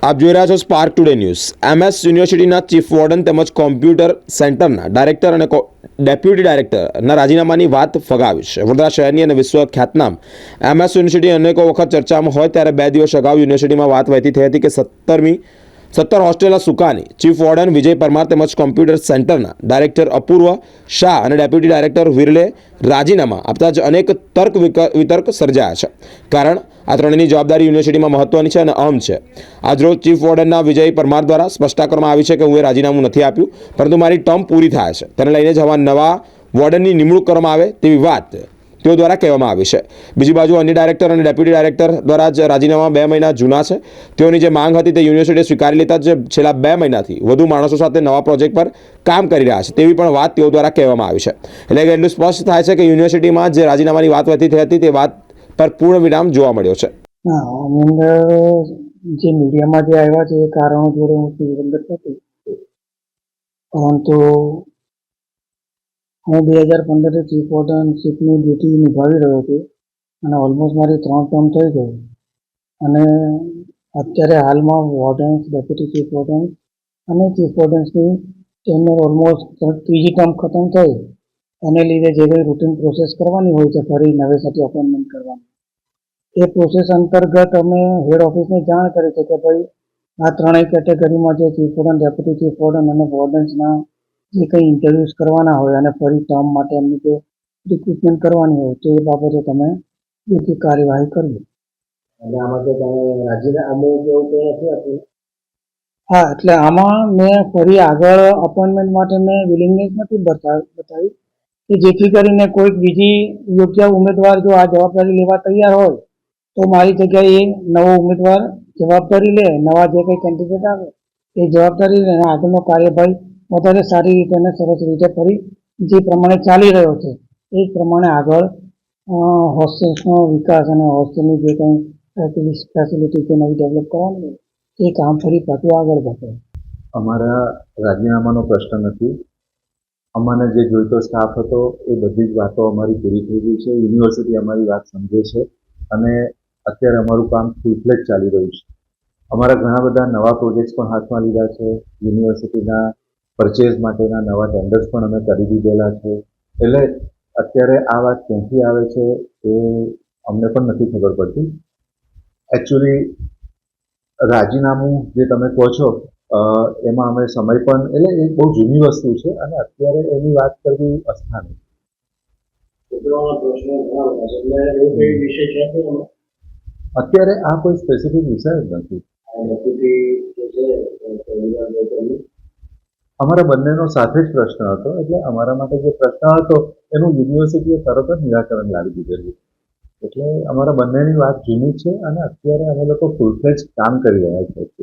આપ જોઈ રહ્યા છો Spark Today News M S યુનિવર્સિટીના ચીફ વોર્ડન તેમજ કોમ્પ્યુટર સેન્ટરના ડાયરેક્ટર અને ડેપ્યુટી ડાયરેક્ટરના રાજીનામાની વાત ફગાવી છે. વડોદરા શહેરની અને વિશ્વ ખ્યાતનામ એમએસ યુનિવર્સિટી અનેકો વખત ચર્ચામાં હોય ત્યારે બે દિવસ અગાઉ યુનિવર્સિટીમાં વાત વહેતી થઈ હતી કે સત્તરમી સત્તર હોસ્ટેલના સુકાની, ચીફ વોર્ડન વિજય પરમાર તેમજ કોમ્પ્યુટર સેન્ટરના ડાયરેક્ટર અપૂર્વ શાહ અને ડેપ્યુટી ડાયરેક્ટર વિરલે રાજીનામા આપતા જ અનેક તર્ક વિતર્ક સર્જાયા છે. કારણ, આ ત્રણેયની જવાબદારી યુનિવર્સિટીમાં મહત્વની છે અને અહમ છે. આજરોજ ચીફ વોર્ડનના વિજય પરમાર દ્વારા સ્પષ્ટતા કરવામાં આવી છે કે હું એ રાજીનામું નથી આપ્યું, પરંતુ મારી ટર્મ પૂરી થાય છે. તેને લઈને જ નવા વોર્ડનની નિમણૂક કરવામાં આવે તેવી વાત તેઓ દ્વારા કહેવામાં આવી છે. બીજી બાજુ અન્ય ડાયરેક્ટર અને ડેપ્યુટી ડાયરેક્ટર દ્વારા જ રાજીનામા બે મહિના જૂના છે. તેઓની જે માંગ હતી તે યુનિવર્સિટીએ સ્વીકારી લેતા જ છેલ્લા બે મહિનાથી વધુ માણસો સાથે નવા પ્રોજેક્ટ પર કામ કરી રહ્યા છે. તેવી પણ વાત તેઓ દ્વારા કહેવામાં આવી છે. એટલે કે એટલું સ્પષ્ટ થાય છે કે યુનિવર્સિટીમાં જે રાજીનામાની વાત વહેતી થઈ હતી તે વાત પર પૂર્ણ વિરામ જોવા મળ્યો છે. જે મીડિયામાં જે આવ્યા છે એ કારણો જોડે હું સંબંધિત નથી. પરંતુ હું બે હજાર પંદરથી ચીફ વોર્ડનશીપની ડ્યુટી નિભાવી રહ્યો છું અને ઓલમોસ્ટ મારી ત્રણ ટર્મ થઈ ગઈ. અને અત્યારે હાલમાં વોર્ડન્સ ડેપ્યુટી ચીફ વોર્ડન્સ અને ચીફ વોર્ડન્સની તેમને ઓલમોસ્ટ ત્રીજી ટર્મ ખતમ થઈ. એને લીધે જે કંઈ રૂટીન પ્રોસેસ કરવાની હોય છે, ફરી નવેસરથી અપોઇન્ટમેન્ટ કરવાની. એ પ્રોસેસ અંતર્ગત અમે હેડ ઓફિસને જાણ કરી છે કે ભાઈ આ ત્રણેય કેટેગરીમાં જે chief warden deputy chief warden અને વોર્ડન્સના જે કંઈ ઇન્ટરવ્યૂઝ કરવાના હોય અને ફરી ટર્મ માટે એમની જે રિક્રુટમેન્ટ કરવાની હોય તો એ બાબતે તમે યોગ્ય કાર્યવાહી કરવી. અને આમાં તો તમે રાજીનામું કે એવું કંઈ નથી આપ્યું હા એટલે આમાં મેં ફરી આગળ અપોઇન્ટમેન્ટ માટે મેં વિલિંગનેસ નથી બતાવી કે જેથી કરીને કોઈક બીજી યોગ્ય ઉમેદવાર જો આ જવાબદારી લેવા તૈયાર હોય તો મારી જગ્યાએ નવો ઉમેદવાર જવાબદારી લે નવા જે કંઈ કેન્ડિડેટ આવે એ જવાબદારી લે અને આગળનો કાર્યભાઈ વધારે સારી રીતે અને સરસ રીતે ફરી જે પ્રમાણે ચાલી રહ્યો છે, એ જ પ્રમાણે આગળ હોસ્ટેલ્સનો વિકાસ અને હોસ્ટેલની જે કંઈ ફેસિલિટી જે નવી ડેવલપ કરવાની એ કામ ફરી પાછું આગળ વધે. અમારા રાજીનામાનો પ્રશ્ન નથી. અમને જે જોઈતો સ્ટાફ હતો, એ બધી જ વાતો અમારી પૂરી થઈ ગઈ છે. યુનિવર્સિટી અમારી વાત સમજે છે અને અત્યારે અમારું કામ ફૂલફ્લેજ ચાલી રહ્યું છે. અમારા ઘણા બધા નવા પ્રોજેક્ટ્સ પણ હાથમાં લીધા છે. યુનિવર્સિટીના પરચેઝ માટેના નવા ટેન્ડર્સ પણ અમે કરી દીધેલા છે. એટલે અત્યારે આ વાત ક્યાંથી આવે છે એ અમને પણ નથી ખબર પડતી. એકચ્યુઅલી રાજીનામું જે તમે કહો છો એમાં અમે સમય પણ એટલે એ બહુ જૂની વસ્તુ છે અને અત્યારે એની વાત કરવી અસ્થાની? અત્યારે આ કોઈ સ્પેસિફિક વિષય જ નથી. અમારા બંનેનો સાથે જ પ્રશ્ન હતો. એટલે અમારા માટે જે પ્રશ્ન હતો, એનું યુનિવર્સિટીએ તરત જ નિરાકરણ લાવી દીધેલું. એટલે અમારા બંનેની વાત જૂની છે અને અત્યારે અમે લોકો ફૂલફ્લેજ કામ કરી રહ્યા છીએ.